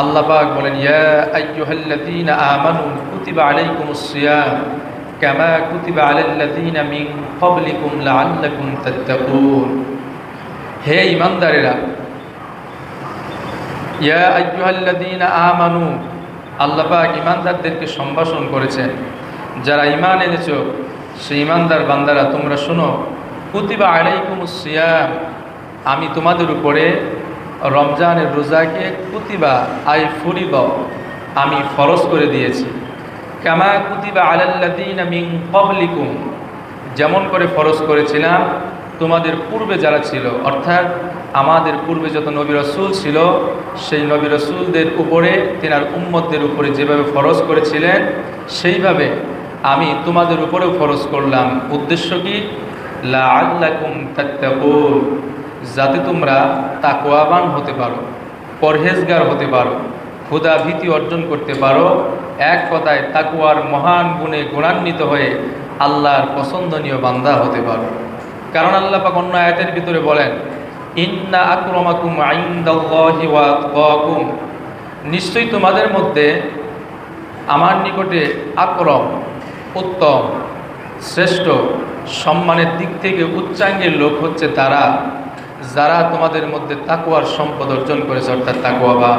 আল্লাহ পাক বলেন, ইয়া আইয়ুহাল্লাযীনা আমানু কুতিবা আলাইকুমুস সিয়াম, কামা কুতিবা আলাল্লাযীনা মিন ক্বাবলিকুম লাআল্লাকুম তাত্তাকুন। হে ঈমানদারেরা, ইয়া আইয়ুহাল্লাযীনা আমানু, আল্লাহ পাক ঈমানদারদেরকে সম্ভাষণ করেছেন, যারা ঈমান এনেছো, সেই ঈমানদার বান্দারা, তোমরা শোনো, কুতিবা আলাইকুমুস সিয়াম, আমি তোমাদের উপরে রমজানের রোজাকে কুতিবা আই ফুরিব আমি ফরজ করে দিয়েছি। কামা কুতিবা আলাল্লাদিন মিন কবলিকুম যেমন করে ফরজ করেছিলাম, তোমাদের পূর্বে যারা ছিল, অর্থাৎ আমাদের পূর্বে যত নবী রসুল ছিল, সেই নবী রসুলদের উপরে, তেনার উম্মতদের উপরে যেভাবে ফরজ করেছিলেন, সেইভাবে আমি তোমাদের উপরেও ফরজ করলাম। উদ্দেশ্য কি? লা আল্লাকুম তাত্তাকুন। যাতে তোমরা তাকোয়াবান হতে পারো, পরহেজগার হতে পারো ক্ষুদা ভীতি অর্জন করতে পারো, এক কথায় তাকুয়ার মহান গুণে গুণান্বিত হয়ে আল্লাহর পছন্দনীয় বান্দা হতে পারো। কারণ আল্লাহ পাক অন্য আয়াতের ভিতরে বলেন, ইন্না আক্রমাকুম আতকাকুম। নিশ্চয়ই তোমাদের মধ্যে আমার নিকটে আক্রম, উত্তম, শ্রেষ্ঠ, সম্মানের দিক থেকে উচ্চাঙ্গের লোক হচ্ছে তারা। যারা তোমাদের মধ্যে তাকুয়ার সম্পদ অর্জন করেছে অর্থাৎ তাকুয়া বা